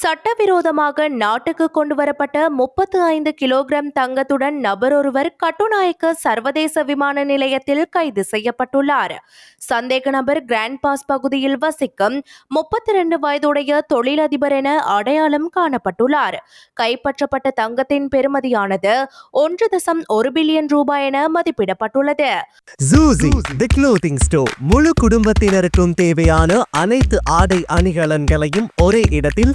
சட்டவிரோதமாக நாட்டுக்கு கொண்டு வரப்பட்ட முப்பத்து ஐந்து கிலோகிராம் தங்கத்துடன் நபரொருவர் கட்டுநாயக்க சர்வதேச விமான நிலையத்தில் கைது செய்யப்பட்டுள்ளார். சந்தேக நபர் கிராண்ட் பாஸ் பகுதியில் வசிக்கும் முப்பத்தி இரண்டு வயதுடைய தொழிலதிபர் என அடையாளம் காணப்பட்டுள்ளார். கைப்பற்றப்பட்ட தங்கத்தின் பெறுமதியானது ஒன்று தசம் ஒரு பில்லியன் ரூபாய் என மதிப்பிடப்பட்டுள்ளது. ஸ்டோர் முழு குடும்பத்தினருக்கும் தேவையான அனைத்து ஆடை அணிகலன்களையும் ஒரே இடத்தில்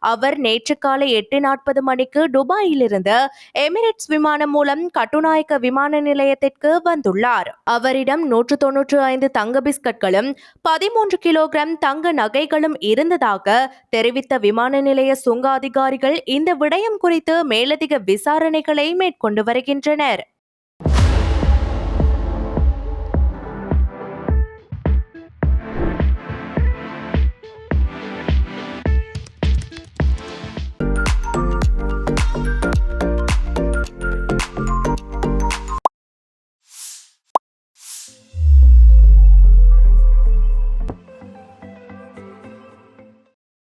அவர் நேற்று காலை எட்டு நாற்பது மணிக்கு துபாயிலிருந்து எமிரேட்ஸ் விமானம் மூலம் கட்டுநாயக்க விமான நிலையத்திற்கு வந்துள்ளார். அவரிடம் நூற்று தொன்னூற்று ஐந்து தங்க பிஸ்கட்களும் பதிமூன்று கிலோகிராம் தங்க நகைகளும் இருந்ததாக தெரிவித்த விமான நிலைய சுங்க அதிகாரிகள் இந்த விடயம் குறித்து மேலதிக விசாரணைகளை மேற்கொண்டு வருகின்றனர்.